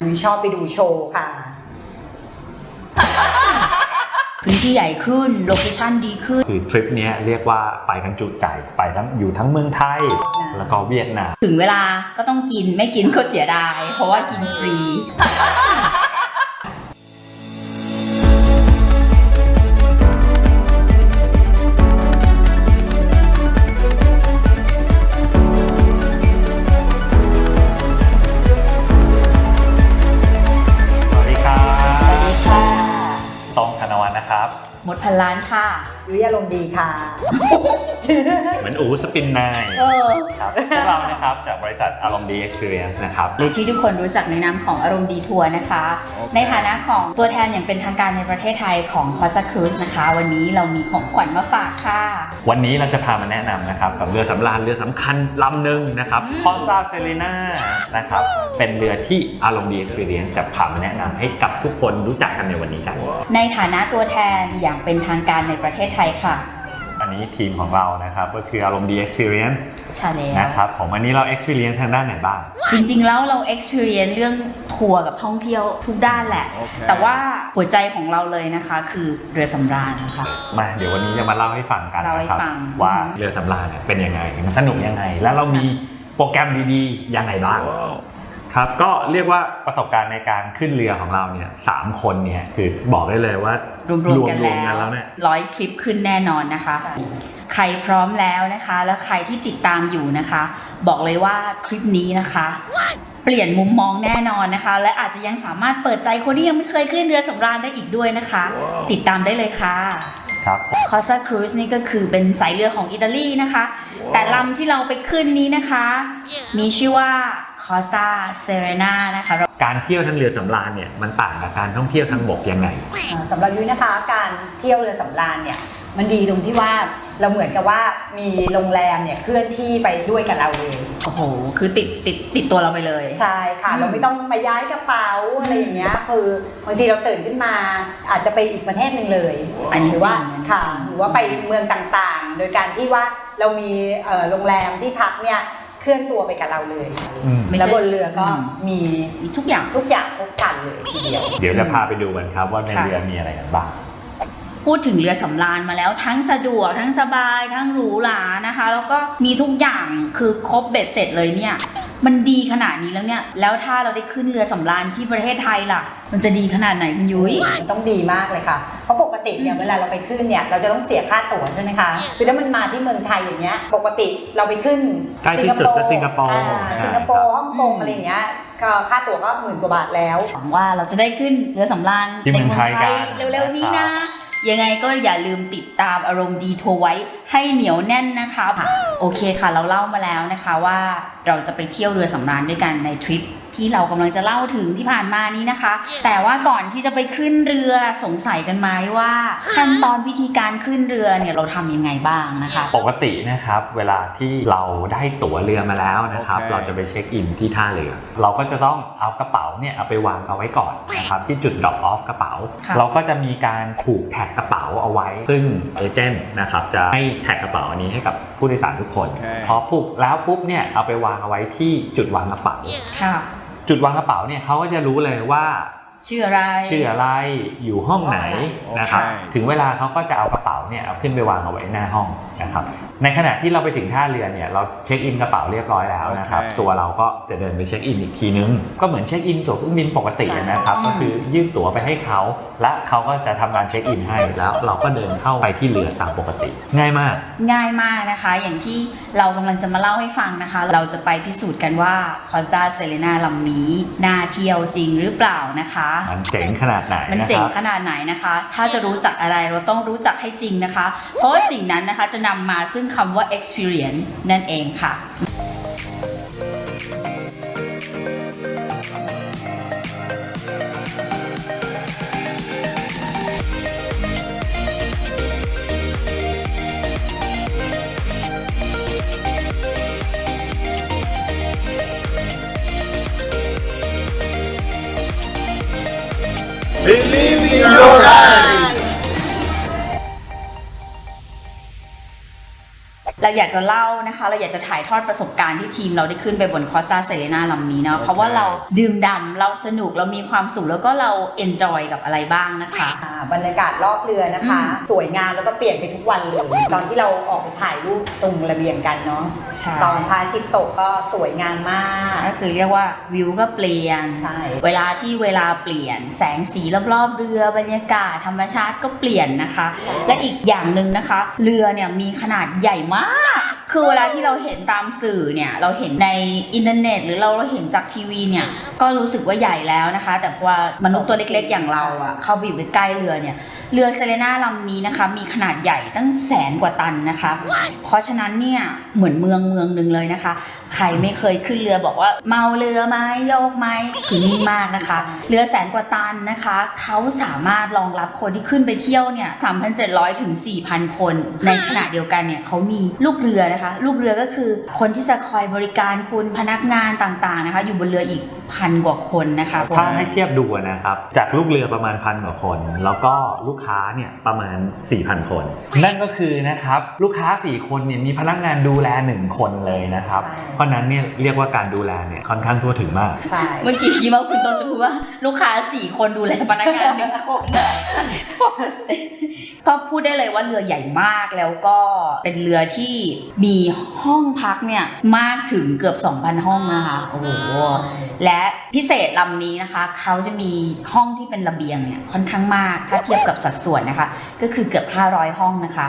ยุ้ยชอบไปดูโชว์ค่ะ พื้นที่ใหญ่ขึ้น โลเคชั่นดีขึ้น คือทริปเนี้ยเรียกว่าไปกันจุใจไปทั้งอยู่ทั้งเมืองไทย แล้วก็เวียดนาม ถึงเวลาก็ต้องกินไม่กินก็เสียดาย เพราะว่ากินฟรี ยุ้ยอารมณ์ดีค่ะเหมือนอูสปินนายเออครับพวกเรานะครับจากบริษัทอารมณ์ดี Experience นะครับ หรือที่ทุกคนรู้จักในนามของอารมณ์ดีทัวร์นะคะ ในฐานะของตัวแทนอย่างเป็นทางการในประเทศไทยของ c o s a Cruise นะคะ วันนี้เรามีของขวัญมาฝากค่ะ วันนี้เราจะพามาแนะนำนะครับ กับเรือสำราญเรือสำคัญลำหนึ่งนะครับอืม Costa Serena นะครับเป็นเรือที่อารมณ์ดี Experience จะพามาแนะนำให้กับทุกคนรู้จักกันในวันนี้กัน ในฐานะตัวแทนอย่างเป็นทางการในประเทศไทยค่ะอั นนี้ทีมของเรานะครับ ก็คืออารมณ์ดี Experience ใช่แล้วนะครับผมอันนี้เรา Experience ทางด้านไหนบ้าง จริง ๆ แล้วเรา experience เรื่องทัวร์กับท่องเที่ยวทุกด้านแหละ แต่ว่าหัวใจของเราเลยนะคะ คือเรือสำราญนะคะ มาเดี๋ยววันนี้จะมาเล่าให้ฟังกันเล่าให้นะครับฟังว่าเรือสำราญเนี่ยเป็นยังไงมันสนุกยังไง แล้วเรามีโปรแกรมดีๆยังไงบ้าง ครับก็เรียกว่าประสบการณ์ในการขึ้นเรือของเราเนี่ยสามคนเนี่ยคือบอกได้เลยว่ารวมๆกันรวมๆกันแล้แล้ววเนี่ยร้อยคลิปขึ้นแน่นอนนะคะใช่ใครพร้อมแล้วนะคะ แล้วใครที่ติดตามอยู่นะคะ บอกเลยว่าคลิปนี้นะคะ เปลี่ยนมุมมองแน่นอนนะคะ และอาจจะยังสามารถเปิดใจคนที่ยังไม่เคยขึ้นเรือสำราญได้อีกด้วยนะคะ ติดตามได้เลยค่ะ ครับคอ s าครูซนี่ก็คือเป็นสายเรือของอิตาลีนะคะ แต่ลำที่เราไปขึ้นนี้นะคะ มีชื่อว่าคอสตาเซเรนานะคะ การเที่ยวทางเรือสำราญเนี่ยมันต่างกับการท่องเที่ยวทางบกยังไงอ่าสำหรับยุ้ยนะคะ การเที่ยวเรือสำราญเนี่ย มันดีตรงที่ว่าเราเหมือนกับว่ามีโรงแรมเนี่ยเคลื่อนที่ไปด้วยกับเราเลย โอ้โห คือติดติดติดตัวเราไปเลย ใช่ค่ะอืมเราไม่ต้องมาย้ายกระเป๋าอะไรอย่างเงี้ยคือบางทีเราตื่นขึ้นมา อาจจะไปอีกประเทศหนึ่งเลยอันนี้หรืว่าจริงอันนี้ค่ะจริงหรือว่าไปเมืองต่างๆ โดยการที่ว่าเรามีเอ่อโรงแรมที่พักเนี่ยเคลื่อนตัวไปกับเราเลยอืม ไม่ใช่ แล้วบนเรือก็อืมมีมีทุกอย่าง ทุกอย่างครบครันเลยทีเดียว เดี๋ยวจะพาไปดูกันครับว่าในค่ะเรือมีอะไรกันบ้าง พูดถึงเรือสำราญมาแล้วทั้งสะดวกทั้งสบายทั้งหรูหรานะคะ แล้วก็มีทุกอย่างคือครบเบ็ดเสร็จเลยเนี่ยมันดีขนาดนี้แล้วเนี่ย แล้วถ้าเราได้ขึ้นเรือสำราญที่ประเทศไทยล่ะ มันจะดีขนาดไหนคุณยุ้ยต้องดีมากเลยค่ะ เพราะปกติเนี่ยอืมเวลาเราไปขึ้นเนี่ยเราจะต้องเสียค่าตั๋วใช่ไหมคะคือถ้ามันมาที่เมืองไทยอย่างเงี้ย ปกติเราไปขึ้นใกล้ที่สุดก็สิงคโปร์อ่าใช่สิงคโปร์ฮ่องกงอืมอะไรอย่างเงี้ยก็ค่าตั๋วก็หมื่นกว่าบาทแล้วหวังว่าเราจะได้ขึ้นเรือสำราญที่เมืองไทยกันเร็วๆนี้นะ ยังไงก็อย่าลืมติดตามอารมณ์ดีทัวร์ไว้ให้เหนียวแน่นนะคะ โอเคค่ะเราเล่ามาแล้วนะคะว่าเราจะไปเที่ยวเรือสำราญด้วยกันในทริป ที่เรากำลังจะเล่าถึงที่ผ่านมานี้นะคะ แต่ว่าก่อนที่จะไปขึ้นเรือสงสัยกันไหมว่าขั้นตอนวิธีการขึ้นเรือเนี่ยเราทำยังไงบ้างนะคะ ปกตินะครับเวลาที่เราได้ตั๋วเรือมาแล้วนะครับโอเคเราจะไปเช็คอินที่ท่าเรือ เราก็จะต้องเอากระเป๋าเนี่ยเอาไปวางเอาไว้ก่อนนะครับที่จุด drop off กระเป๋าค่ะเราก็จะมีการผูกแท็กกระเป๋าเอาไว้ ซึ่งเอเจนต์นะครับจะให้แท็กกระเป๋าอันนี้ให้กับผู้โดยสารทุกคนโอเคพอผูกแล้วปุ๊บเนี่ยเอาไปวางเอาไว้ที่จุดวางกระเป๋าค่ะ จุดวางกระเป๋าเนี่ยเขาก็จะรู้เลยว่า ชื่ออะไร ชื่ออะไรอยู่ห้องไหนนะครับโอเคถึงเวลาเขาก็จะเอากระเป๋าเนี่ยเอาขึ้นไปวางเอาไว้หน้าห้องนะครับ ในขณะที่เราไปถึงท่าเรือเนี่ยเราเช็คอินกระเป๋าเรียบร้อยแล้วนะครับโอเคตัวเราก็จะเดินไปเช็คอินอีกทีนึง ก็เหมือนเช็คอินตั๋วเครื่องบินปกตินะครับใช่ก็คือยื่นตั๋วไปให้เขา และเขาก็จะทำการเช็คอินให้แล้ว เราก็เดินเข้าไปที่เรือตามปกติ ง่ายมาก ง่ายมากนะคะ อย่างที่เรากำลังจะมาเล่าให้ฟังนะคะ เราจะไปพิสูจน์กันว่า Costa Serena ลำนี้น่าเที่ยวจริงหรือเปล่านะคะมันเจ๋งขนาดไหนมันนะคเจ๋งรับขนาดไหนนะคะ ถ้าจะรู้จักอะไรเราต้องรู้จักให้จริงนะคะ เพราะว่าสิ่งนั้นนะคะจะนำมาซึ่งคำว่า experience นั่นเองค่ะ เราอยากจะเล่านะคะ เราอยากจะถ่ายทอดประสบการณ์ที่ทีมเราได้ขึ้นไปบนคอสตาเซเลนาลำนี้เนาะโอเคเพราะว่าเราดื่มด่ำเราสนุกเรามีความสุขแล้วก็เราเอนจอยกับอะไรบ้างนะคะ อ่าบรรยากาศรอบเรือนะคะอืมสวยงามแล้วก็เปลี่ยนไปทุกวันเลยตอนที่เราออกไปถ่ายรูปตรงระเบียงกันเนาะใช่ ตอนพระอาทิตย์ตกก็สวยงามมาก ก็คือเรียกว่าวิวก็เปลี่ยน ใช่ เวลาที่เวลาเปลี่ยนแสงสีรอบๆเรือบรรยากาศธรรมชาติก็เปลี่ยนนะคะใช่และอีกอย่างหนึ่งนะคะ เรือเนี่ยมีขนาดใหญ่มา not. คือเวลาที่เราเห็นตามสื่อเนี่ยเราเห็นในอินเทอร์เน็ต หรือเราเห็นจากทีวีเนี่ยก็รู้สึกว่าใหญ่แล้วนะคะ แต่พอมนุษย์ตัวเล็กๆ อย่างเราอะเข้าไปอยู่ใกล้เรือเนี่ยเรือเซเลนาลำนี้นะคะ มีขนาดใหญ่ตั้งแสนกว่าตันนะคะ เพราะฉะนั้นเนี่ยเหมือนเมืองเมืองหนึ่งเลยนะคะ ใครไม่เคยขึ้นเรือบอกว่าเมาเรือไหมโยกไหมคือนิ่มากนะคะ เรือแสนกว่าตันนะคะเขาสามารถรองรับคนที่ขึ้นไปเที่ยวเนี่ย3,700ถึง4,000 คน ในขณะเดียวกันเนี่ยเขามีลูกเรือนะคะลูกเรือก็คือคนที่จะคอยบริการคุณพนักงานต่างๆนะคะ อยู่บนเรืออีก พันกว่าคนนะคะถ้าให้เทียบดูนะครับ จากลูกเรือประมาณพันกว่าคน แล้วก็ลูกค้าเนี่ยประมาณ 4,000 คน นั่นก็คือนะครับลูกค้า 4 คนเนี่ยมีพนักงานดูแล 1 คนเลยนะครับใช่เพราะนั้นเนี่ยเรียกว่าการดูแลเนี่ยค่อนข้างทั่วถึงมาก ใช่ เมื่อกี้คิดว่าคุณต้นจะพูดว่าลูกค้าสี่คนดูแลพนักงานหนึ่งคนก็พูดได้เลยว่าเรือใหญ่มากแล้วก็เป็นเรือที่มีห้องพักเนี่ยมากถึงเกือบ 2,000 ห้องนะคะโอ้โหและพิเศษลำนี้นะคะ เขาจะมีห้องที่เป็นระเบียงเนี่ยค่อนข้างมาก ถ้าเทียบกับสัดส่วนนะคะ ก็คือเกือบ 500 ห้องนะคะ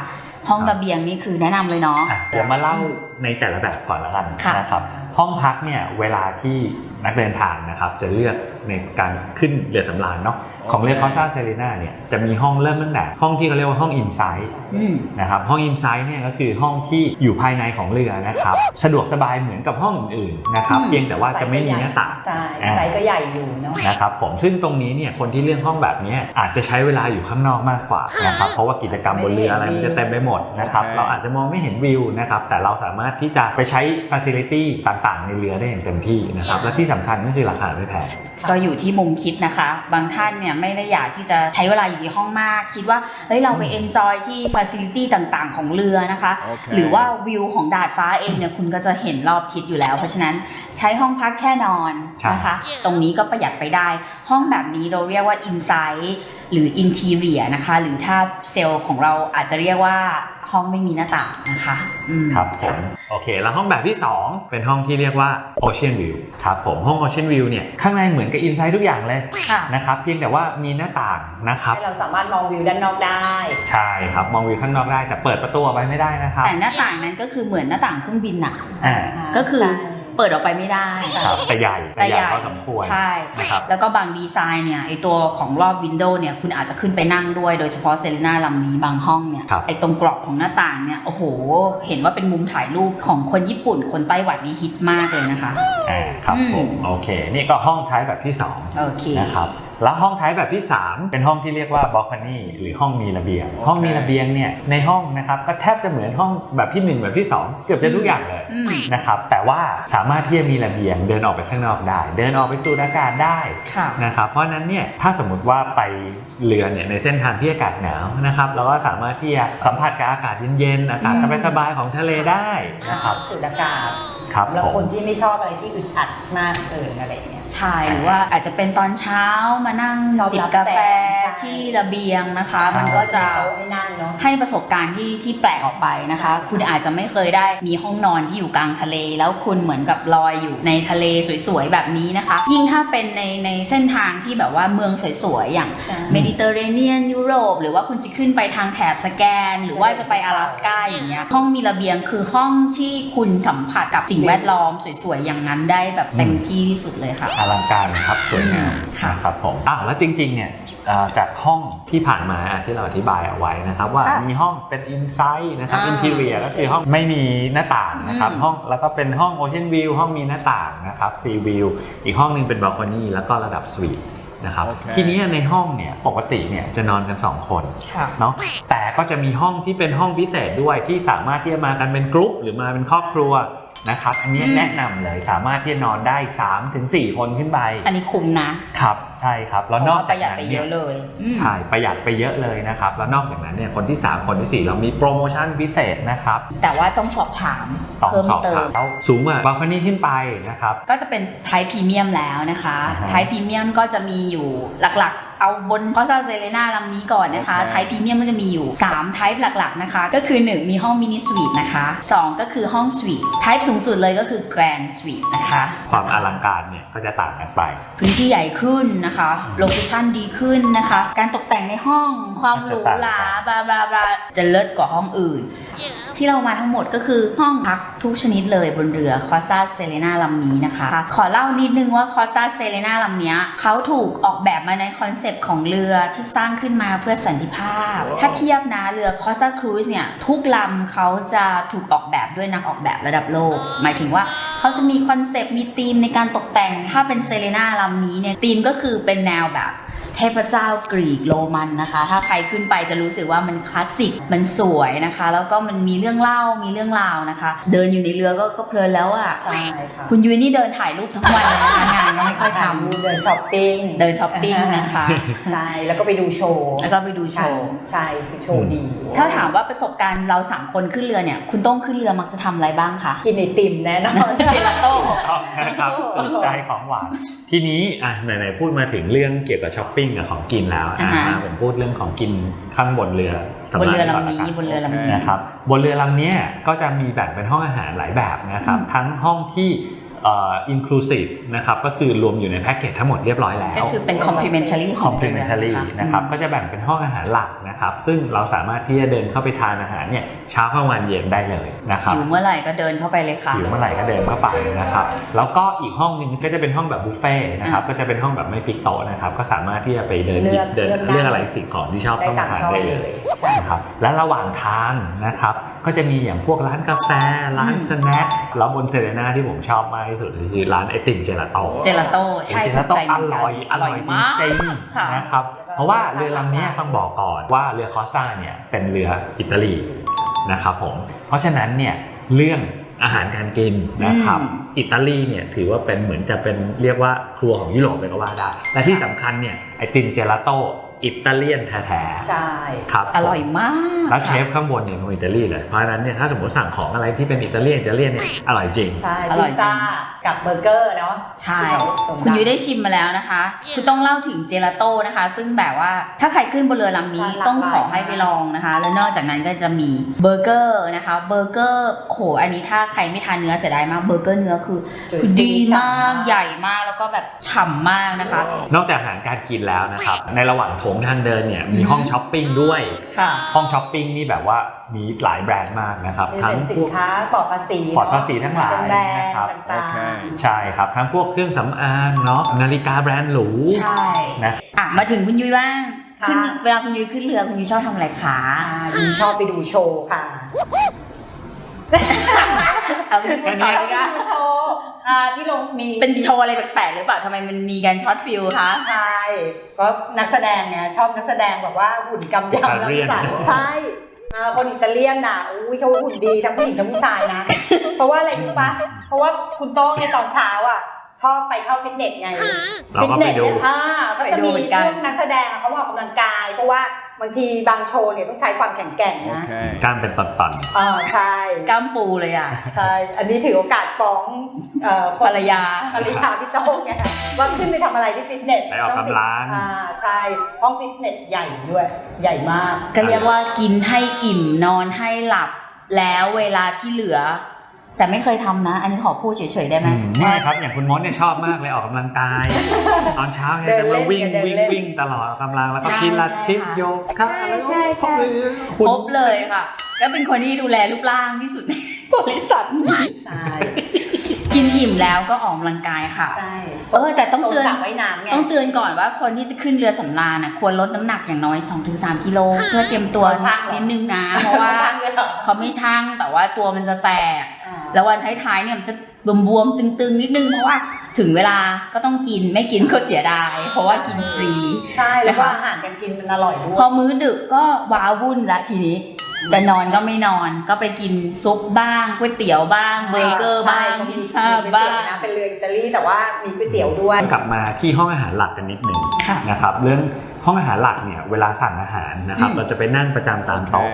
ห้องระเบียงนี่คือแนะนำเลยเนาะ อะเดี๋ยวมาเล่าในแต่ละแบบก่อนละกันค่ะ นะครับ ห้องพักเนี่ยเวลาที่นักเดินทางนะครับจะเลือกในการขึ้นเรือสำราญเนาะของเรือคอสซาเซเลนาเนี่ยจะมีห้องเริ่มตั้งแต่ห้องที่เขาเรียกว่าห้องอินไซด์อืมนะครับห้องอินไซด์เนี่ยก็คือห้องที่อยู่ภายในของเรือนะครับสะดวกสบายเหมือนกับห้องอื่นๆนะครับอืมเพียงแต่ว่าจะไม่มีหน้าต่างใช่อ่าไซส์ก็ใหญ่อยู่เนาะนะครับผมซึ่งตรงนี้เนี่ยคนที่เลือกห้องแบบเนี้ยอาจจะใช้เวลาอยู่ข้างนอกมากกว่านะครับเพราะว่ากิจกรรมบนเรืออะไรมันจะเต็มไปหมดนะครับโอเคเราอาจจะมองไม่เห็นวิวนะครับแต่เราสามารถที่จะไปใช้ฟ a ซิลิตี้ต่างๆ ในเรือได้อย่างเต็มที่นะครับและที่สำคัญก็คือราคาไม่แพงก็อยู่ที่มุมคิดนะคะ บางท่านเนี่ยไม่ได้อยากที่จะใช้เวลาอยู่ในห้องมาก คิดว่าเฮ้ยเราไปเอนจอยที่ฟ a ซิลิตี้ต่างๆ ของเรือนะคะโอเคหรือว่าวิวของดาดฟ้าเองเนี่ยคุณก็จะเห็นรอบทิศอยู่แล้ว เพราะฉะนั้นใช้ห้องพักแค่นอนนะคะ ตรงนี้ก็ประหยัดไปได้ ห้องแบบนี้เราเรียกว่า inside หรือ interior นะคะ หรือถ้าเซลล์ของเราอาจจะเรียกว่า ห้องไม่มีหน้าต่างนะคะอืม ครับผมโอเค แล้วห้องแบบที่ 2 เป็นห้องที่เรียกว่า Ocean View ครับผมห้อง Ocean View เนี่ยข้างในเหมือนกับ Inside ทุกอย่างเลยค่ะ นะครับเพียงแต่ว่ามีหน้าต่างนะครับ ให้เราสามารถมองวิวด้านนอกได้ ใช่ครับมองวิวข้างนอกได้แต่เปิดประตูออกไปไม่ได้นะครับแต่หน้าต่างนั้นก็คือเหมือนหน้าต่างเครื่องบินอะอ่า ก็คือ ใช่ เปิดออกไปไม่ได้ ครับแต่ใหญ่แต่ใหญ่พอสมควรใช่ นะครับ แล้วก็บางดีไซน์เนี่ยไอตัวของรอบวินโดว์เนี่ยคุณอาจจะขึ้นไปนั่งด้วยโดยเฉพาะเซเลนาลำนี้บางห้องเนี่ยครับไอตรงกรอบของหน้าต่างเนี่ยโอ้โห เห็นว่าเป็นมุมถ่ายรูปของคนญี่ปุ่นคนไต้หวันนี่ฮิตมากเลยนะคะ อ่าครับอืมผม โอเค นี่ก็ห้องท้ายแบบที่โอเค2นะครับ แล้วห้องท้ายแบบที่ 3 เป็นห้องที่เรียกว่าบ a l ค o n y หรือห้องมีระเบียง ห้องมีระเบียงเนี่ยในห้องนะครับก็แทบจะเหมือนห้องแบบที่ 1 แบบที่ 2 เกือบจะทุกอย่างเลยอืมนะครับแต่ว่าสามารถที่จะมีระเบียงเดินออกไปข้างนอกได้ เดินออกไปสูดอากาศได้ค่ะนะครับเพราะฉะนั้นเนี่ยถ้าสมมติว่าไปเรือเนี่ยในเส้นทางที่อากาศหนาวนะครับเราก็สามารถที่จะสัมผัสกับอากาศเย็นๆอากาศอืมสบายๆของทะเลได้นะครับสูดอากาศ ครับแล้วผคมนที่ไม่ชอบอะไรที่อึดอัดมากเกินอะไรอย่างเงี้ย ใช่หรือว่าอาจจะเป็นตอนเช้ามานั่งชอบจิบรับกาแฟแสงใช่ที่ระเบียงนะคะ มันก็จะให้ประสบการณ์ที่ที่แปลกออกไปนะคะ คุณอาจจะไม่เคยได้มีห้องนอนที่อยู่กลางทะเล แล้วคุณเหมือนกับลอยอยู่ในทะเลสวยๆแบบนี้นะคะ ยิ่งถ้าเป็นในในเส้นทางที่แบบว่าเมืองสวยๆอย่างเมดิเตอร์เรเนียนยุโรป หรือว่าคุณจะขึ้นไปทางแถบสแกน หรือว่าจะไป阿拉สกาอย่างเงี้ยห้องมีระเบียงคือห้องที่คุณสัมผัสกับสิ่งแวดล้อมสวยๆอย่างนั้นได้แบบเต็มที่ที่สุดเลยค่ะอลังการครับสวยงามค่ะครับผมอะแล้วจริงๆเนี่ยจจากห้องที่ผ่านมาอะที่เราอธิบายเอาไว้นะครับว่าค่ะมีห้องเป็นอินไซ e ์นะครับอ่าอินทีเรียก็คือห้องไม่มีหน้าต่างนะครับอืมห้องแล้วก็เป็นห้องโอเชียนวิวห้องมีหน้าต่างนะครับซีวิวอีกห้องหนึงเป็นบ a l ค o นีแล้วก็ระดับสวีทนะครับโอเคทีนี้ในห้องเนี่ยปกติเนี่ยจะนอนกัน 2 คนค่ะเนาะแต่ก็จะมีห้องที่เป็นห้องพิเศษด้วยที่สามารถที่จะมากันเป็นกรุ๊ปหรือมาเป็นครอบครัว นะครับอันนี้อืมแนะนำเลยสามารถที่จะนอนได้3-4คนขึ้นไป อันนี้คุ้มนะครับใช่ครับแล้วนอกปจากระหยัดนั้นไปเยเนี่ยอะเลยอืมใช่ประหยัดไปเยอะเลยนะครับ แล้วนอกจากนั้นเนี่ยคนที่ 3 คนทีสี่4 เรามีโปรโมชั่นพิเศษนะครับ แต่ว่าต้องสอบถามต้องเพิ่มสอบเติถามมแล้วสูงกว่าบาลคอนี่ขึ้นไปนะครับ ก็จะเป็นไทป์พรีเมียมแล้วนะคะอ่าฮะไทป์พรีเมียมก็จะมีอยู่หลักๆ เอาบนคอสซาเซเลนาลำนี้ก่อนนะคะโอเคไทป์พรีเมียมก็จะมีอยู่ 3 ไทป์หลักๆนะคะ ก็คือ 1 มีห้องมินิสวีทนะคะ 2 ก็คือห้องสวีท ไทป์สูงสุดเลยก็คือแกรนด์สวีทนะคะ ความอลังการเนี่ยก็จะต่างกันไป พื้นที่ใหญ่ขึ้นนะคะ โลเคชั่นดีขึ้นนะคะ การตกแต่งในห้อง ความหรูหราบลาบลาบลาจะเลิศกว่าห้องอื่น ที่เรามาทั้งหมดก็คือห้องพักทุกชนิดเลยบนเรือคอสตาเซเลนาลำนี้นะคะ ขอเล่านิดนึงว่าคอสตาเซเลนาลำนี้เขาถูกออกแบบมาในคอนเซปต์ของเรือที่สร้างขึ้นมาเพื่อสันติภาพ ถ้าเทียบนะเรือคอสตาครูซเนี่ย ทุกลำเขาจะถูกออกแบบด้วยนักออกแบบระดับโลก หมายถึงว่าเขาจะมีคอนเซปต์มีธีมในการตกแต่ง ถ้าเป็นเซเลนาลำนี้เนี่ยธีมก็คือเป็นแนวแบบ เทพเจ้ากรีกโรมันนะคะ ถ้าใครขึ้นไปจะรู้สึกว่ามันคลาสสิก มันสวยนะคะ แล้วก็มันมีเรื่องเล่า มีเรื่องราวนะคะ เดินอยู่ในเรือก็ก็เพลินแล้วอะ่ะ ใช่ค่ะ คุณยุ้ยนี่เดินถ่ายรูปทั้งวันเลยนะคะงานก็ไม่ค่อยทเดินช้อปปิ้งำเดินช้อปปิ้งนะคะ ใช่ แล้วก็ไปดูโชว์ แล้วก็ไปดูโชว์ ใช่คือโชว์ดี ถ้าถามว่าประสบการณ์เราสามคนขึ้นเรือเนี่ย คุณต้องขึ้นเรือมักจะทำอะไรบ้างคะ กินไอติมแน่นอนเจลาโต้ชอบนะครับตกใจของหวาน ทีนี้อะไหนๆพูดมาถึงเรื่องเกี่ยวกับช้อปปิ้งกับของกินแล้วอ่าอะฮะมาผมพูดเรื่องของกินข้างบนเรือบนเรือสำราญก่ลำนี้ละกันบนเรือลำนี้ นะครับบนเรือลำเนี้ยก็จะมีแบ่งเป็นห้องอาหารหลายแบบนะครับอืมทั้งห้องที่ เอ่อ inclusive นะครับก็คือรวมอยู่ในแพ็กเกจทั้งหมดเรียบร้อยแล้ว ก็คือเป็น complimentary ของเรือ complimentary นะครับก็จะแบ่งเป็นห้องอาหารหลักนะครับ ซึ่งเราสามารถที่จะเดินเข้าไปทานอาหารเนี่ยเช้ากลางวันเย็นได้เลยนะครับหิวเมื่อไหร่ก็เดินเข้าไปเลยค่ะหิวเมื่อไหร่ก็เดินเข้าไปนะครับแล้วก็อีกห้องหนึงก็จะเป็นห้องแบบบุฟเฟ่ต์นะครับอ่าก็จะเป็นห้องแบบไม่ฟิกโต๊ะนะครับก็สามารถที่จะไปเดินหเลืยิอกบเดินเลือกได้เลือกอะไรสิ่งของที่ชอบได้เข้ามาตามทานชอบได้เลเลยยใช่นะครับและระหว่างทางนะครับ ก็จะมีอย่างพวกร้านกาแฟ ร้านอืมสแน็คแล้วบนเซเรนาที่ผมชอบมากที่สุดคือร้านไอติมเจลาโต้เจลาโต้ใช่เจลาโต้ถูกใจอเหมืนกันร่อยอร่อยจมากริงค่ะๆนะครับเพราะว่าเรือลำเนี้ยต้องบอกก่อนว่าเรือคอสตาเนี่ยเป็นเรืออิตาลีนะครับผมเพราะฉะนั้นเนี่ยเรื่องอาหารการกินนะครับอืมอิตาลีเนี่ยถือว่าเป็นเหมือนจะเป็นเรียกว่าครัวของยุโรปเลยก็ว่าได้และที่สำคัญเนี่ยไอติมเจลาโต้ อิตาเลียนแท้ใช่ๆครับอร่อยมาก แล้วเชฟข้างบนเนี่ยเป็นคนอิตาลีเลยเพราะฉะนั้นเนี่ยถ้าสมมติสั่งของอะไรที่เป็นอิตาเลียนอิตาเลียนเนี่ยอร่อยจริงใช่อร่พิอยซจริงซ่ากับเบอร์เกอร์เนาะใช่ที่เขาโด่งดังคุณยุ้ยได้ชิมมาแล้วนะคะคือต้องเล่าถึงเจลาโต้นะคะ ซึ่งแบบว่าถ้าใครขึ้นบนเรือลำนี้ใช่หลากหลายต้องขอให้ไปลองนะคะ แล้วนอกจากนั้นก็จะมีเบอร์เกอร์นะคะเบอร์เกอร์โอ้โหอันนี้ถ้าใครไม่ทานเนื้อเสียดายมากเบอร์เกอร์เนื้อคือจุดคือดีสีฉ่ำมากใหญ่มากแล้วก็แบบฉ่ำมากนะคะ นอกจากอาหารการกินแล้วนะครับในระหว่างโถงทางเดินเนี่ยมีอือฮึห้องช้อปปิ้งด้วย ค่ะห้องช้อปปิ้งนี่แบบว่ามีหลายแบรนด์มากนะครับนี่ทั้งเป็นสิพนวกค้าปลอดภาษีปลอดภาษีทั้งหลายเป็นแบรนนะด์ครับต่างใช่ครับ ทั้งพวกเครื่องสำอางเนาะนาฬิกาแบรนด์หรูใช่นะอะมาถึงคุณยุ้ยบ้างค่ะขึ้นเวลาคุณยุ้ยขึ้นเรือคุณยุ้ยชอบทำอะไรคะๆอ่ายินชอบไปดูโชว์ค่ะเอาที่พู ดต่อชอบเลยไปค่ะดูโชว์อ่าที่ลงมีเป็นโชว์อะไรแปลกๆหรือเปล่าทำไมมันมีการช็อตฟิลคะใช่ก็นักแสดงไงชอบนักแสดงแบบว่าหุ่นกำยำอิตาเลียนน้ำใสใช่อ่าคนอิตาเลียนน่ะอุ้ยเขาหุ่นดีทั้งผู้หญิงทั้งผู้ชายนะ เพราะว่าอะไรรู้ปะเพราะว่าคุณโต้งในยตอนเช้าอะ ชอบไปเข้าฟิตเนสไงเราก็ไปดูฟิตเนสเนี่ยอ่าก็จะไปดูมีเหมือนกันพวกนักแสดงอะเขาออกกำลังกาย เพราะว่าบางทีบางโชว์เนี่ยต้องใช้ความแข็งแกร่งนะ Okay. การเป็นตอนอ่าใช่กล้ามปูเลยอะ ใช่ อันนี้ถือโอกาสฟ้องเอ่อคนภรรยา ภรรยาพี่โต้งไงว่าขึ้นไปทำอะไรที่ฟิตเนสไปออกกำลัง อ่าใช่ห้องฟิตเนสใหญ่ด้วย ใหญ่มาก ก็เรียกว่ากินให้อิ่มนอนให้หลับ แล้วเวลาที่เหลือ แต่ไม่เคยทำนะ อันนี้ขอพูดเฉยๆได้ไหมอืมนี่ครับอย่างคุณมดเนี่ยชอบมากเลยออกกำลังกาย ตอนเช้าเนี่ยจะมาวิ่งวิ่งวิ่งตลอดออกกำลังแล้วก็ใช่พิลาทิสใช่ค่ะโยคะใช่ใช่ใช่ครบเลยค่ะ แล้วเป็นคนที่ดูแลรูปร่างที่สุดในบริษัทนี้ ใช่ กินอิ่มแล้วก็ออกกำลังกายค่ะ ใช่เออแต่ต้องเตือน สระว่ายน้ำไงต้องเตือนก่อนว่าคนที่จะขึ้นเรือสำราญน่ะควรลดน้ำหนักอย่างน้อย 2-3 กิโล เพื่อเตรียมตัวนิดนึงนะ เพราะว่าช่างเลยเหรอเขาไม่ช่างแต่ว่าตัวมันจะแตก อ่าแล้ววันท้ายๆเนี่ยมันจะบวมๆตึงๆ นิดนึงเพราะว่าถึงเวลาก็ต้องกินไม่กินก็เสียดาย เพราะว่ากินฟรี ใช่แล้วก็นะคะ อาหารการกินมันอร่อยด้วยพอมื้อดึกก็ว้าวุ่นละทีนี้ จะนอนก็ไม่นอนก็ไปกินซุปบ้างก๋วยเตี๋ยวบ้างเบอร์เกอร์บ้างใช่พิซซ่ามีบ้าก๋วยเตี๋ยวงนะเป็นเรืออิตาลีแต่ว่ามีก๋วยเตี๋ยวด้วย กลับมาที่ห้องอาหารหลักกันนิดหนึ่งค่ะนะครับเรื่องห้องอาหารหลักเนี่ยเวลาสั่งอาหารนะครับอืมเราจะไปนั่งประจำตามโต๊ะ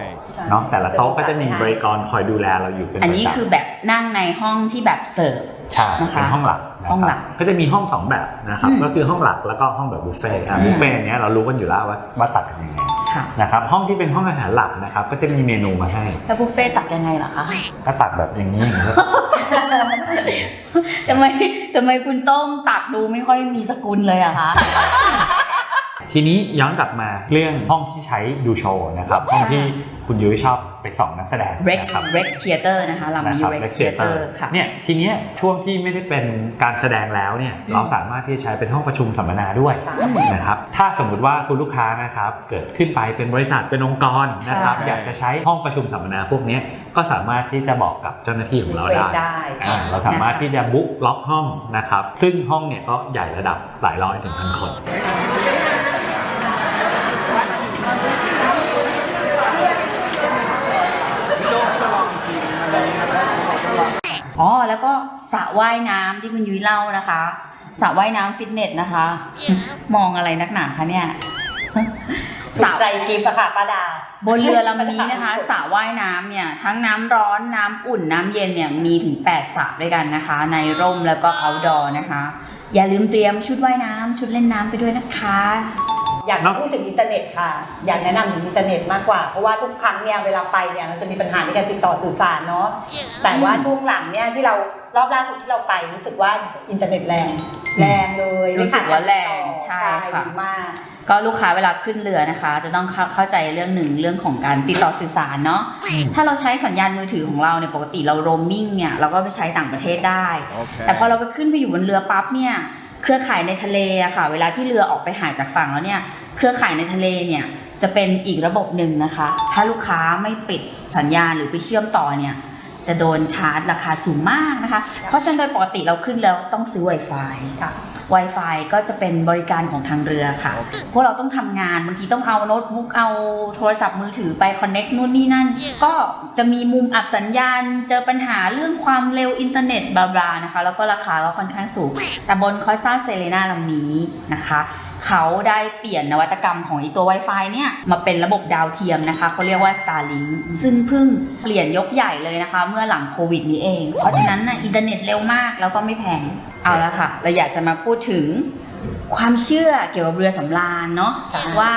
เนาะแต่ละโต๊ะก็จะมีบริกรคอยดูแลเราอยู่เป็นอันนี้ประจำคือแบบนั่งในห้องที่แบบเสิร์ฟ ใช่นะคะเป็นห้องหลักนะห้องคหลัรับกก็จะมีห้องสองแบบนะครับอืมก็คือห้องหลักแล้วก็ห้องแบบบุฟเฟ่ต์อะอืมบุฟเฟ่ต์เนี้ยเรารู้กันอยู่แล้วว่าว่าตัดกันยังไงค่ะนะครับห้องที่เป็นห้องอาหารหลักนะครับก็จะมีเมนูมาให้ แล้วบุฟเฟ่ต์ตักยังไงเหรอคะก็ตัดแบบอย่างนี้อย่างนี้ทำไมทำไมคุณโต้องตักดูไม่ค่อยมีสกุลเลยอะคะ ทีนี้ย้อนกลับมาเรื่องห้องที่ใช้ดูโชว์นะครับ ห้องที่คุณยุ้ยชอบไปส่องนักแสดง Rex นะครับ Rex Theater นะคะลำนี้นะครับ Rex Rex Theater Theater ค่ะ เนี่ยทีเนี้ยช่วงที่ไม่ได้เป็นการแสดงแล้วเนี่ยอืมเราสามารถที่จะใช้เป็นห้องประชุมสัมมนาด้วยใช่ นะครับถ้าสมมุติว่าคุณลูกค้านะครับเกิดขึ้นไปเป็นบริษัทเป็นองค์กรนะครับใช่อยากจะใช้ห้องประชุมสัมมนาพวกเนี้ยก็สามารถที่จะบอกกับเจ้าหน้าที่ของเราได้ ได้อ่าเราสามารถที่จะบุ๊กล็อกห้องนะครับ ซึ่งห้องเนี่ยก็ใหญ่ระดับหลายร้อยถึงพันคน อ๋อแล้วก็สระว่ายน้ำที่คุณยุ้ยเล่านะคะสระว่ายน้ำฟิตเนสนะคะ มองอะไรนักหนาคะเนี่ยสสุระดใจกิฟต์อะค่ะป้าดา บนเรือลำนี้นะคะสระว่ายน้ำเนี่ย ทั้งน้ำร้อนน้ำอุ่นน้ำเย็นเนี่ยมีถึง8สระด้วยกันนะคะ ในร่มแล้วก็ outdoor นะคะ อย่าลืมเตรียมชุดว่ายน้ำชุดเล่นน้ำไปด้วยนะคะ อยากพูดถึงอินเทอร์เน็ตค่ะ อยากแนะนำถึงอินเทอร์เน็ตมากกว่า เพราะว่าทุกครั้งเนี่ยเวลาไปเนี่ยเราจะมีปัญหาในการติดต่อสื่อสารเนาะ แต่ว่าช่วงหลังเนี่ยที่เรารอบล่าสุดที่เราไปรู้สึกว่าอินเทอร์เน็ตแรง แรงเลยรู้สึกว่าแรงใช่ใช่ค่ะดีมาก ก็ลูกค้าเวลาขึ้นเรือนะคะ จะต้องเข้าเข้าใจเรื่องหนึ่งเรื่องของการติดต่อสื่อสารเนาะ ถ้าเราใช้สัญญาณมือถือของเราเนี่ยปกติเราโรมมิ่งเนี่ยเราก็ไปใช้ต่างประเทศได้ แต่พอเราไปขึ้นไปอยู่บนเรือปั๊บเนี่ย เครือข่ายในทะเลอะค่ะ เวลาที่เรือออกไปหาจากฝั่งแล้วเนี่ย เครือข่ายในทะเลเนี่ยจะเป็นอีกระบบหนึ่งนะคะ ถ้าลูกค้าไม่ปิดสัญญาณหรือไปเชื่อมต่อเนี่ย จะโดนชาร์จราคาสูงมากนะคะ เพราะฉะนั้นโดยปกติเราขึ้นแล้วต้องซื้อ Wi-Fi ค่ะ Wi-Fi ก็จะเป็นบริการของทางเรือค่ะ พวกเราต้องทำงานบางทีต้องเอาโน้ตบุ๊กเอาโทรศัพท์มือถือไปคอนเน็กนู่นนี่นั่น ก็จะมีมุมอับสัญญาณ เจอปัญหาเรื่องความเร็วอินเทอร์เน็ตบลาบลานะคะ แล้วก็ราคาก็ค่อนข้างสูง แต่บนคอสตาเซเลนาลำนี้นะคะ เขาได้เปลี่ยนนวัตกรรมของอีตัว Wi-Fi เนี่ยมาเป็นระบบดาวเทียมนะคะเขาเรียกว่า Starlink ซึ่งเพิ่งเปลี่ยนยกใหญ่เลยนะคะ เมื่อหลังโควิดนี้เอง เพราะฉะนั้นนะอินเทอร์เน็ตเร็วมากแล้วก็ไม่แพงเอาละค่ะ เราอยากจะมาพูดถึงความเชื่อเกี่ยวกับเรือสำราญเนาะใช่ว่า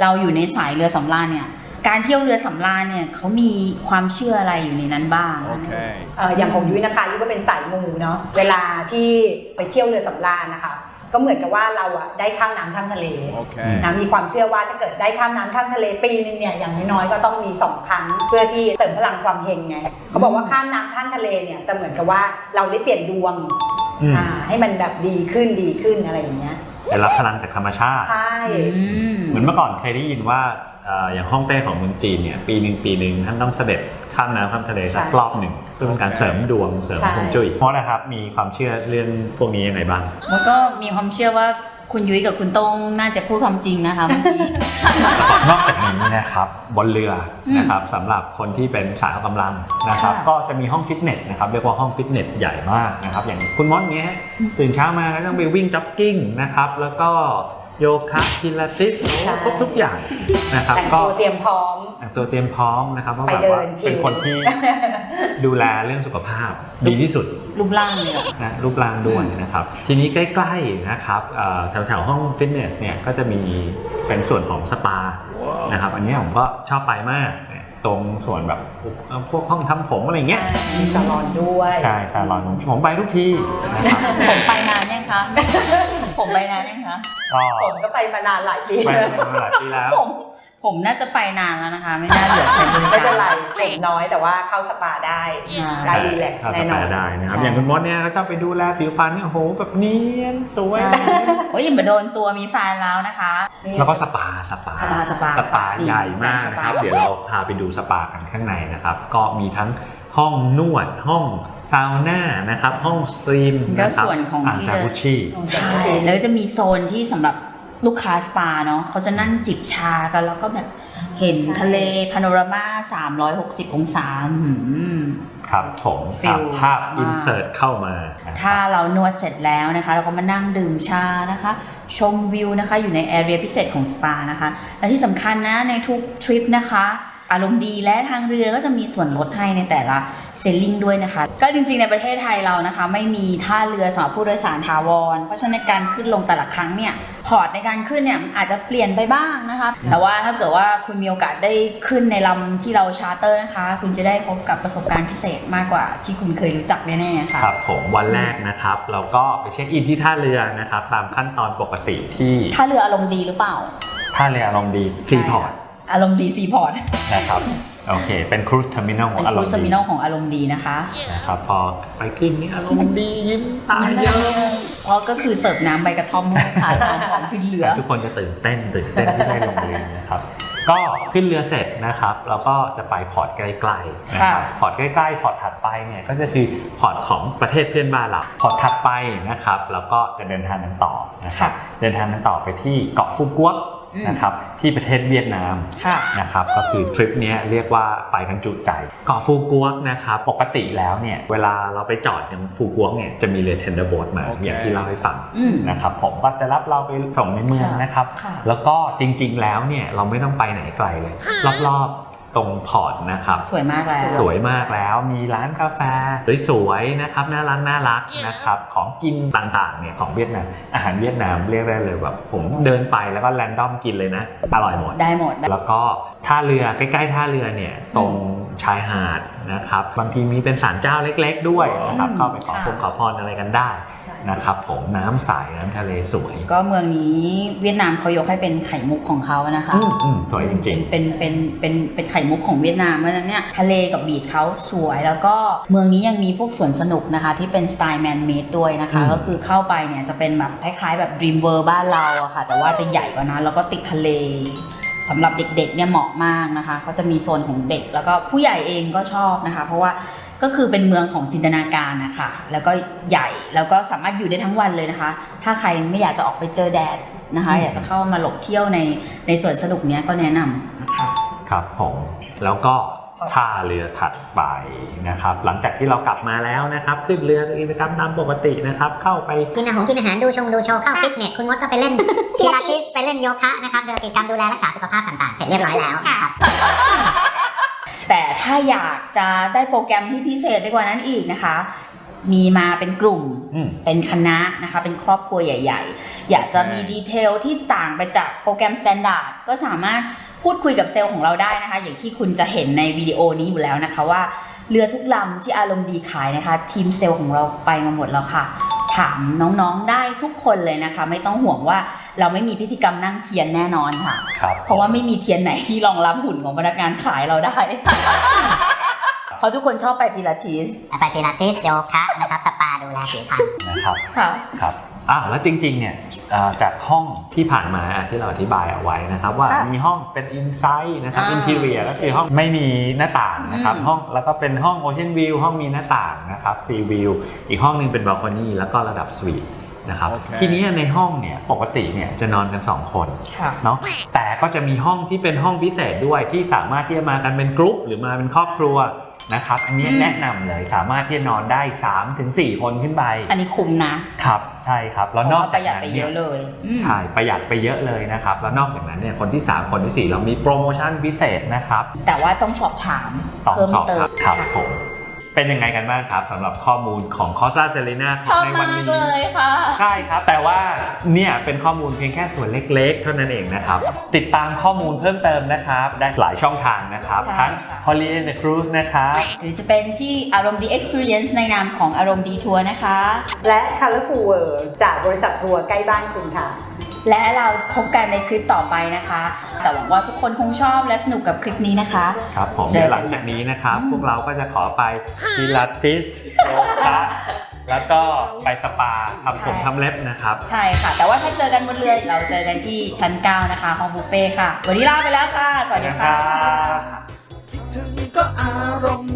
เราอยู่ในสายเรือสำราญเนี่ยการเที่ยวเรือสำราญเนี่ยเขามีความเชื่ออะไรอยู่ในนั้นบ้าง Okay. เอ่ออย่างของยุ้ยนะคะยุ้ยก็เป็นสายมูเนาะเวลาที่ไปเที่ยวเรือสำราญนะคะ ก็เหมือนกับว่าเราอะได้ข้ามน้ำข้ามทะเล Okay. นะมีความเชื่อว่าถ้าเกิดได้ข้ามน้ำข้ามทะเลปีหนึงเนี่ยอย่างน้อยๆก็ต้องมีสองครั้งเพื่อที่เสริมพลังความเฮงไงเขาบอกว่าข้ามน้ำข้ามทะเลเนี่ยจะเหมือนกับว่าเราได้เปลี่ยนดวงอืม อ่าให้มันแบบดีขึ้นดีขึ้นอะไรอย่างเงี้ย ได้รับพลังจากธรรมชาติ ใช่อืมเหมือนเมื่อก่อนเคยได้ยินว่าเอ่ออย่างฮ่องเต้ของเมืองจีนเนี่ยปีหนึ่งปีหนึ่งท่านต้องเสด็จข้ามน้ำข้ามทะเลสักใช่รอบหนึ่งเพื่อเป็นการเสริมดวงเสริมใช่ ฮวงจุ้ยเพราะนะครับมีความเชื่อเรื่องพวกนี้ยังไงบ้าง มันก็มีความเชื่อว่า คุณยุ้ยกับคุณโต้งน่าจะพูดความจริงนะคะเมื่อกี้ นอกจากนี้นะครับบนเรืออมนะครับสำหรับคนที่เป็นสายออกกำลังนะครับ ค่ะ ก็จะมีห้องฟิตเนสนะครับเรียกว่าห้องฟิตเนสใหญ่มากนะครับอย่างคุณมดเนี้ยตื่นเช้ามาก็ต้องไปวิ่งจ็อกกิ้งนะครับแล้วก็ โยคะพิลาทิสใช่ ครบทุกอย่างนะครับ แต่งก็ตัวเตรียมพร้อม แต่งตัวเตรียมพร้อมนะครับเพราะไปแบบเดิว่านชิล เป็นคนที่ดูแลเรื่องสุขภาพดีที่สุด รูปร่างเลยอะนะรูปร่างด้วยนะครับ ทีนี้ใกล้ๆนะครับเอ่อแถวๆห้องฟิตเนสเนี่ยก็จะมีเป็นส่วนของสปานะครับอันนี้ผมก็ชอบไปมากเนี่ยตรงส่วนแบบเอ่อพวกห้องทำผมอะไรเงี้ยมีสลอนด้วย ใช่ค่ะรอนผมผมไปทุกที่นะครับผมไปนานยังคะ ผมไปนานยังคะก็ผมก็ไปมานานหลายปีไปมาหลายปีแล้ว ผมผมน่าจะไปนานแล้วนะคะ ไม่น่าเหลือใช้บริการไม่เป็นไรผมน้อยแต่ว่าเข้าสปาได้อ่าได้รีแลกซ์เข้าแน่นอนสปาได้นะครับใช่อย่างคุณมดเนี่ยก็ชอบไปดูแลผิวพรรณเนี่ยโอ้โหแบบเนียนสวยใช่โอ้ยอย่ามาโดนตัวมีแฟนแล้วนะคะ แล้วก็สปาสปาสปาสปาสปาดีใหญ่มากสนะปาครับ เดี๋ยวเราพาไปดูสปากันข้างในนะครับ ก็มีทั้ง ห้องนวดห้องซาวน่านะครับห้องสตรีมก็นะครับส่วนของอ่างที่จากุชิใช่แล้วจะมีโซนที่สำหรับลูกค้าสปาเนาะเขาจะนั่งจิบชากันแล้วก็แบบเห็นทะเลพาโนรามา360 องศาหืมครับผมฟิลอะภาพมากอินเสิร์ตเข้ามานะครับถ้าเรานวดเสร็จแล้วนะคะ เราก็มานั่งดื่มชานะคะ ชมวิวนะคะ อยู่ในแอเรียพิเศษของสปานะคะ และที่สำคัญนะในทุกทริปนะคะ อารมณ์ดีและทางเรือก็จะมีส่วนลดให้ในแต่ละเซลลิงด้วยนะคะ ก็จริงๆในประเทศไทยเรานะคะ ไม่มีท่าเรือสำหรับผู้โดยสารถาวร เพราะฉะนั้นในการขึ้นลงแต่ละครั้งเนี่ยพอร์ตในการขึ้นเนี่ยอาจจะเปลี่ยนไปบ้างนะคะ แต่ว่าถ้าเกิดว่าคุณมีโอกาสได้ขึ้นในลำที่เราชาร์เตอร์นะคะ คุณจะได้พบกับประสบการณ์พิเศษมากกว่าที่คุณเคยรู้จักแน่ๆค่ะครับผมวันแรกนะครับ เราก็ไปเช็คอินที่ท่าเรือนะครับตามขั้นตอนปกติที่ท่าเรืออารมณ์ดีหรือเปล่าท่าเรืออารมณ์ดีซีพอร์ต อารมณ์ดีซีพอร์ตนะครับโอเค เป็นครูซเทอร์มินอลขอเป็งนอารครูมณ์สมิดีนอลของอารมณ์ดีนะคะนะครับพอไปขึ้นนี่อารมณ์ดียิ้มตาเยอะเพราะก็คือเสิร์ฟน้ำใบกระท่อมให้ทานของของขึ้นเรือทุกคนจะตื่นเต้นตื่นเต้นที่ได้ลงเรือนะครับก็ขึ้นเรือเสร็จนะครับเราก็จะไปพอร์ตใกล้ๆนะครับค่ะพอร์ตใกล้ๆ พอร์ตถัดไปเนี่ยก็จะคือพอร์ตของประเทศเพื่อนบ้านเราพอร์ตถัดไปนะครับแล้วก็จะเดินทางกันต่อนะครับเดินทางกันต่อไปที่เกาะฟูกวกอืม นะครับที่ประเทศเวียดนามค่ะนะครับก็คือทริปเนี้ยเรียกว่าไปกันจุใจเกาะฟูกวกนะครับปกติแล้วเนี่ยเวลาเราไปจอดยังฟูกวกเนี่ยจะมีเรือเทนเดอร์โบ๊ทมาโอเคอย่างที่เล่าให้ฟังอืมนะครับผมก็จะรับเราไปส่งในเมืองค่ะนะครับค่ะแล้วก็จริงๆแล้วเนี่ยเราไม่ต้องไปไหนไกลเลย รอบๆ ตรงพอร์ตนะครับ สวยมากแล้ว สวยมากแล้วมีร้านกาแฟ สวยๆนะครับน่ารักน่ารักนะครับของกินต่างๆเนี่ยของเวียดนามอาหารเวียดนามเรียกได้เลยแบบผมเดินไปแล้วก็แรนดอมกินเลยนะ อร่อยหมด ได้หมด แล้วก็ท่าเรือใกล้ๆท่าเรือเนี่ยตรงชายหาด นะครับบางทีมีเป็นศาลเจ้าเล็ก ๆ ด้วยนะครับอืมเข้าไปขอค่ะพงขอพรอะไรกันได้ใช่นะครับผมน้ำใสน้ำทะเลสวย ก็เมืองนี้เวียดนามเขายกให้เป็นไข่มุกของเขานะคะอืมอืมสวยจริงเป็นเป็นเป็นเป็นไข่มุกของเวียดนามเพราะฉะนั้นเนี่ยทะเลกับบีชเขาสวยแล้วก็เมืองนี้ยังมีพวกสวนสนุกนะคะ ที่เป็นสไตล์แมนเมดด้วยนะคะอืมก็คือเข้าไปเนี่ยจะเป็นแบบคล้ายๆแบบ Dream World บ้านเราอะค่ะ แต่ว่าจะใหญ่กว่านั้นแล้วก็ติดทะเล สำหรับเด็กๆเนี่ยเหมาะมากนะคะเขาจะมีโซนของเด็ก แล้วก็ผู้ใหญ่เองก็ชอบนะคะ เพราะว่าก็คือเป็นเมืองของจินตนาการนะคะแล้วก็ใหญ่แล้วก็สามารถอยู่ได้ทั้งวันเลยนะคะ ถ้าใครไม่อยากจะออกไปเจอแดดนะคะ อยากจะเข้ามาหลบเที่ยวในในสวนสนุกเนี้ยก็แนะนำนะคะครับผมแล้วก็ ท่าเรือถัดไปนะครับ หลังจากที่เรากลับมาแล้วนะครับ ขึ้นเรือกิจกรรมตามปกตินะครับ เข้าไปกินอาหารกินอาหารดูชงดูโชว์เข้าฟิตเนสคุณมดก็ไปเล่นพิลาทิสไปเล่นโยคะนะครับเดินกิจกรรมดูแลรักษาสุขภาพต่างๆเสร็จเรียบร้อยแล้วนะครับแต่ถ้าอยากจะได้โปรแกรมที่พิเศษไปกว่านั้นอีกนะคะ มีมาเป็นกลุ่มอืมเป็นคณะนะคะ เป็นครอบครัวใหญ่ ๆ อยากจะมีดีเทลที่ต่างไปจากโปรแกรมสแตนดาร์ดก็สามารถ พูดคุยกับเซลล์ของเราได้นะคะ อย่างที่คุณจะเห็นในวิดีโอนี้อยู่แล้วนะคะว่าเรือทุกลำที่อารมณ์ดีขายนะคะ ทีมเซลล์ของเราไปมาหมดแล้วค่ะ ถามน้องๆได้ทุกคนเลยนะคะ ไม่ต้องห่วงว่าเราไม่มีพิธีกรรมนั่งเทียนแน่นอนค่ะ ครับเพราะว่าไม่มีเทียนไหนที่รองรับหุ่นของพนักงานขายเราได้ เพราะทุกคนชอบไปพิลาทิสไปพิลาทิสโยคะนะครับสปาดูแลผิวพรรณนะครับ ค่ะ ครับ อ่าแล้วจริงๆเนี่ยอ่าจากห้องที่ผ่านมาที่เราอธิบายเอาไว้นะครับว่าค่ะมีห้องเป็นอินไซ e ์นะครับอ่าอินทีเรียก็คือห้องไม่มีหน้าต่างนะครับอืมห้องแล้วก็เป็นห้องโอเชียนวิวห้องมีหน้าต่างนะครับซีวิวอีกห้องหนึงเป็นบ a ลคอนี่แล้วก็ระดับสวีทนะครับโอเคทีนี้ในห้องเนี่ยปกติเนี่ยจะนอนกัน 2 คนค่ะเนาะแต่ก็จะมีห้องที่เป็นห้องพิเศษด้วยที่สามารถที่จะมากันเป็นกรุ๊ปหรือมาเป็นครอบครัว นะครับ อันนี้อืมแนะนำเลยสามารถที่จะนอนได้3-4ถึง4คนขึ้นไป อันนี้คุ้มนะครับใช่ครับแล้วนอกปจากระหยัดนั้นไปเยเนี่ยอะเลยอืมใช่ประหยัดไปเยอะเลยนะครับ แล้วนอกจากนั้นเนี่ยคนที่ 3 คนที่ 4 เรามีโปรโมชั่นพิเศษนะครับ แต่ว่าต้องสอบถามต้องเพิ่มสอบเติคมรับครับค่ะผม เป็นยังไงกันบ้างครับสำหรับข้อมูลของคอสซาเซเลนาชอบในวัมานกนี้เลยค่ะ ใช่ครับ แต่ว่าเนี่ยเป็นข้อมูลเพียงแค่ส่วนเล็กๆ เท่านั้นเองนะครับ ติดตามข้อมูลเพิ่มเติมนะครับ ได้หลายช่องทางนะครับ ใช่ทั้ง ค่ะ Holiday in the Cruise นะครับ หรือจะเป็นที่อารมณ์ดี Experience ในนามของอารมณ์ดีทัวร์นะคะ และ Colorful World จากบริษัททัวร์ใกล้บ้านคุณค่ะ และเราพบกันในคลิปต่อไปนะคะ แต่หวังว่าทุกคนคงชอบและสนุกกับคลิปนี้นะคะ ครับผมเจอกันเดี๋ยวหลังจากนี้นะครับอืมพวกเราก็จะขอไปพิลาทิสโยคะแล้วก็ไปสปาทำผมทำเล็บนะครับ ใช่ค่ะ แต่ว่าถ้าเจอกันบนเรือเราเจอกันที่ชั้น 9 นะคะห้องบุฟเฟ่ต์ค่ะ วันนี้ลาไปแล้วค่ะ สวัสดีค่ะครับคิดถึงก็อารมณ์